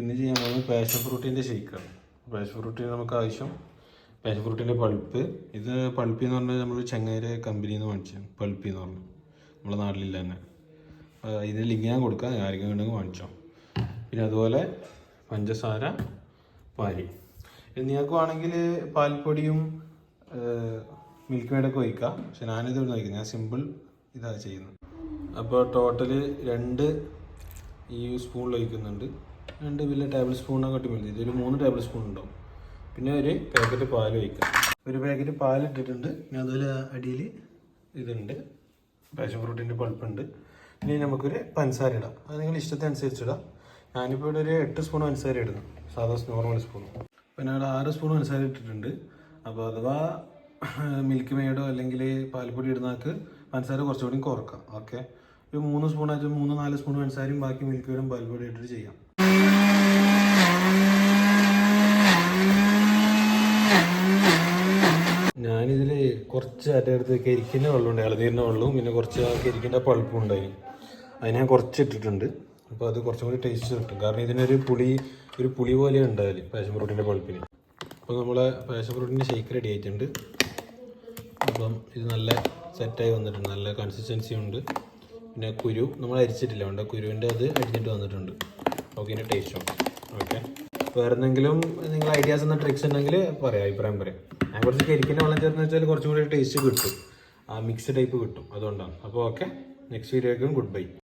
ഇന്ന് ചെയ്യാൻ പോകുന്നത് പാഷൻ ഫ്രൂട്ടിന്റെ ഷേക്കാണ് പാഷൻ ഫ്രൂട്ടിന് നമുക്ക് ആവശ്യം പാഷൻ ഫ്രൂട്ടിന്റെ പൾപ്പ്. ഇത് പൾപ്പി എന്ന് പറഞ്ഞാൽ നമ്മൾ ചെങ്ങൈര കമ്പനിയിൽ നിന്ന് വാങ്ങിച്ചു പൾപ്പി എന്ന് പറഞ്ഞു നമ്മുടെ നാട്ടിലില്ല തന്നെ. ഇതിന് ലിങ്ക് ഞാൻ കൊടുക്കാം. ആരെങ്കിലും ഉണ്ടെങ്കിൽ വാങ്ങിച്ചോ. പിന്നെ അതുപോലെ പഞ്ചസാര പാരി നിങ്ങൾക്ക് വേണമെങ്കിൽ പാൽപ്പൊടിയും മിൽക്ക് മെയ്ഡൊക്കെ ഒഴിക്കാം. പക്ഷെ ഞാനിത് ഒഴിക്കുന്നത് ഞാൻ സിമ്പിൾ ഇതാണ് ചെയ്യുന്നത്. അപ്പോൾ ടോട്ടൽ രണ്ട് ഈ സ്പൂണിൽ ഒഴിക്കുന്നുണ്ട്. രണ്ട് വലിയ ടേബിൾ സ്പൂണൊക്കെ മതി ഇതിൽ മൂന്ന് ടേബിൾ സ്പൂൺ ഉണ്ടാവും. പിന്നെ ഒരു പാക്കറ്റ് പാൽ ഒഴിക്കാം ഒരു പാക്കറ്റ് പാൽ ഇട്ടിട്ടുണ്ട്. പിന്നെ അതുപോലെ അടിയിൽ ഇതുണ്ട്. പാഷൻ ഫ്രൂട്ടിന്റെ പൾപ്പുണ്ട്. ഇനി നമുക്കൊരു പഞ്ചസാര ഇടാം. അത് നിങ്ങൾ ഇഷ്ടത്തിനനുസരിച്ച് ഇടാം. ഞാനിപ്പോൾ ഇവിടെ ഒരു എട്ട് സ്പൂൺ പഞ്ചസാര ഇടുന്നു. സാധാ നോർമൽ സ്പൂൺ പിന്നെ അവിടെ ആറ് സ്പൂൺ പഞ്ചസാര ഇട്ടിട്ടുണ്ട്. അപ്പോൾ അഥവാ മിൽക്ക് മെയ്ഡോ അല്ലെങ്കിൽ പാൽപ്പൊടി ഇടുന്നവർക്ക് പഞ്ചസാര കുറച്ചുകൂടി കുറക്കാം. ഓക്കെ? ഒരു മൂന്ന് സ്പൂൺ ആയിട്ട് മൂന്ന് നാല് സ്പൂൺ പഞ്ചസാരയും ബാക്കി മിൽക്ക് മെയ്ഡും പാൽപ്പൊടി ഇട്ടിട്ട് ചെയ്യാം. കുറച്ച് അതിന്റെ അടുത്ത് കരിക്കിന്റെ വെള്ളമുണ്ട് ഇളനീരിന്റെ വെള്ളവും പിന്നെ കുറച്ച് കരിക്കിന്റെ പൾപ്പും ഉണ്ടായി. അത് ഞാൻ കുറച്ച് ഇട്ടിട്ടുണ്ട്. അപ്പോൾ അത് കുറച്ചും കൂടി ടേസ്റ്റ് കിട്ടും. കാരണം ഇതിനൊരു പുളി ഒരു പുളി പോലെ ഉണ്ടാവില്ല പാഷൻ ഫ്രൂട്ടിന്റെ പൾപ്പിന്. അപ്പോൾ നമ്മളെ പാഷൻ ഫ്രൂട്ടിന്റെ ഷേക്ക് റെഡി ആയിട്ടുണ്ട്. അപ്പം ഇത് നല്ല സെറ്റായി വന്നിട്ടുണ്ട്. നല്ല കൺസിസ്റ്റൻസി ഉണ്ട്. പിന്നെ കുരു നമ്മൾ അരിച്ചിട്ടില്ല. ഉണ്ട് കുരുവിന്റെ അത് അരിഞ്ഞിട്ട് വന്നിട്ടുണ്ട്. ഓക്കെ ഇതിന്റെ ടേസ്റ്റ് ഓക്കെ വേറെ എന്തെങ്കിലും നിങ്ങൾ ഐഡിയാസ് എന്ന ട്രിക്സ് ഉണ്ടെങ്കിൽ പറയാം അഭിപ്രായം പറയാം. ഞാൻ കുറച്ച് കരിക്കിന്റെ വെള്ളം ചേർന്ന് വെച്ചാൽ കുറച്ചും കൂടി ടേസ്റ്റ് കിട്ടും. ആ മിക്സ് ടൈപ്പ് കിട്ടും. അതുകൊണ്ടാണ്. അപ്പോൾ okay next video good bye